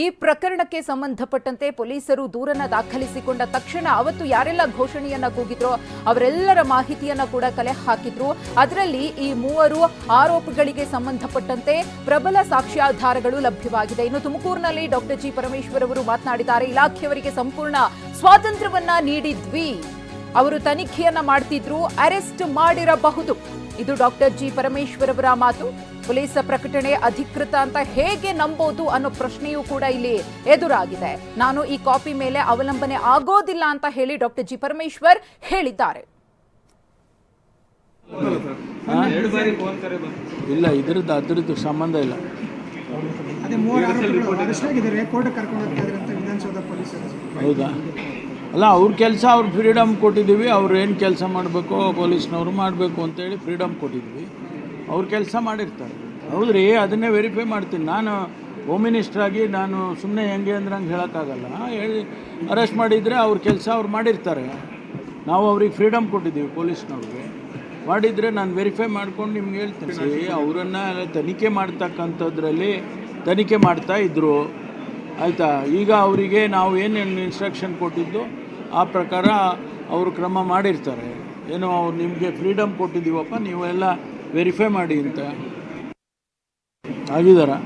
ಈ ಪ್ರಕರಣಕ್ಕೆ ಸಂಬಂಧಪಟ್ಟಂತೆ ಪೊಲೀಸರು ದೂರನ್ನ ದಾಖಲಿಸಿಕೊಂಡ ತಕ್ಷಣ ಅವತ್ತು ಯಾರೆಲ್ಲ ಘೋಷಣೆಯನ್ನ ಕೂಗಿದ್ರೋ ಅವರೆಲ್ಲರ ಮಾಹಿತಿಯನ್ನ ಕೂಡ ಕಲೆ ಹಾಕಿದ್ರು. ಅದರಲ್ಲಿ ಈ ಮೂವರು ಆರೋಪಗಳಿಗೆ ಸಂಬಂಧಪಟ್ಟಂತೆ ಪ್ರಬಲ ಸಾಕ್ಷ್ಯಾಧಾರಗಳು ಲಭ್ಯವಾಗಿದೆ. ಇನ್ನು ತುಮಕೂರಿನಲ್ಲಿ ಡಾಕ್ಟರ್ ಜಿ ಪರಮೇಶ್ವರ್ ಅವರು ಮಾತನಾಡಿದ್ದಾರೆ. ಇಲಾಖೆಯವರಿಗೆ ಸಂಪೂರ್ಣ ಸ್ವಾತಂತ್ರ್ಯವನ್ನ ನೀಡಿದ್ವಿ. ಅವರು ತನಿಖೆಯನ್ನ ಮಾಡ್ತಿದ್ರು ಅರೆಸ್ಟ್ ಮಾಡಿರಬಹುದು. ಇದು ಡಾಕ್ಟರ್ ಜಿ ಪರಮೇಶ್ವರ್ ಅವರ ಮಾತು. ಪೊಲೀಸ್ ಪ್ರಕಟಣೆ ಅಧಿಕೃತ ಅಂತ ಹೇಗೆ ನಂಬೋದು ಅನ್ನೋ ಪ್ರಶ್ನೆಯೂ ಕೂಡ ಇಲ್ಲಿ ಎದುರಾಗಿದೆ. ನಾನು ಈ ಕಾಪಿ ಮೇಲೆ ಅವಲಂಬನೆ ಆಗೋದಿಲ್ಲ ಅಂತ ಹೇಳಿ ಡಾಕ್ಟರ್ ಜಿ ಪರಮೇಶ್ವರ್ ಹೇಳಿದ್ದಾರೆ. ಎರಡು ಬಾರಿ ಫೋನ್ ಕರೆ ಬಂತು ಇಲ್ಲ ಇದ್ರದ್ದು ಅದ್ರದ್ದು ಸಂಬಂಧ ಇಲ್ಲ. ಅದೇ ಮೂವರು ಆರೋಪಿಗಳು ಅರೆಸ್ಟ್ ಆಗಿದ್ದಾರೆ ಕೋರ್ಟ್ ಕರ್ಕೊಂಡು ಹೋಗ್ತಾ ಇದ್ದಾರೆ ಅಂತ ವಿಧಾನಸೌಧ ಪೊಲೀಸರು. ಹೌದಾ? ಅಲ್ಲ, ಅವ್ರ ಕೆಲಸ ಅವ್ರ ಫ್ರೀಡಮ್ ಕೊಟ್ಟಿದ್ದೀವಿ, ಅವ್ರು ಏನು ಕೆಲಸ ಮಾಡಬೇಕು ಪೊಲೀಸ್ನವ್ರು ಮಾಡಬೇಕು ಅಂತೇಳಿ ಫ್ರೀಡಮ್ ಕೊಟ್ಟಿದ್ವಿ ಅವ್ರ ಕೆಲಸ ಮಾಡಿರ್ತಾರೆ. ಹೌದ್ರಿ, ಅದನ್ನೇ ವೆರಿಫೈ ಮಾಡ್ತೀನಿ. ನಾನು ಹೋಮ್ ಮಿನಿಸ್ಟ್ರಾಗಿ ನಾನು ಸುಮ್ಮನೆ ಹೆಂಗೆ ಅಂದ್ರೆ ಹಂಗೆ ಹೇಳೋಕ್ಕಾಗಲ್ಲ. ಹೇಳಿ ಅರೆಸ್ಟ್ ಮಾಡಿದರೆ ಅವ್ರ ಕೆಲಸ ಅವ್ರು ಮಾಡಿರ್ತಾರೆ. ನಾವು ಅವ್ರಿಗೆ ಫ್ರೀಡಮ್ ಕೊಟ್ಟಿದ್ದೀವಿ ಪೊಲೀಸ್ನವ್ರಿಗೆ. ಮಾಡಿದರೆ ನಾನು ವೆರಿಫೈ ಮಾಡ್ಕೊಂಡು ನಿಮ್ಗೆ ಹೇಳ್ತೀನಿ. ಅವರನ್ನು ತನಿಖೆ ಮಾಡ್ತಕ್ಕಂಥದ್ರಲ್ಲಿ ತನಿಖೆ ಮಾಡ್ತಾ ಇದ್ದರು ಆಯಿತಾ? ಈಗ ಅವರಿಗೆ ನಾವು ಏನೇನು ಇನ್ಸ್ಟ್ರಕ್ಷನ್ ಕೊಟ್ಟಿದ್ದು? ಆ ಪ್ರಕಾರ ಅವರು ಕ್ರಮ ಮಾಡಿರ್ತಾರೆ. ಏನೋ ಅವ್ರು ನಿಮಗೆ ಫ್ರೀಡಮ್ ಕೊಟ್ಟಿದ್ದೀವಪ್ಪ, ನೀವೆಲ್ಲ ವೆರಿಫೈ ಮಾಡಿ ಅಂತ. ಆಗಿದಾರಾ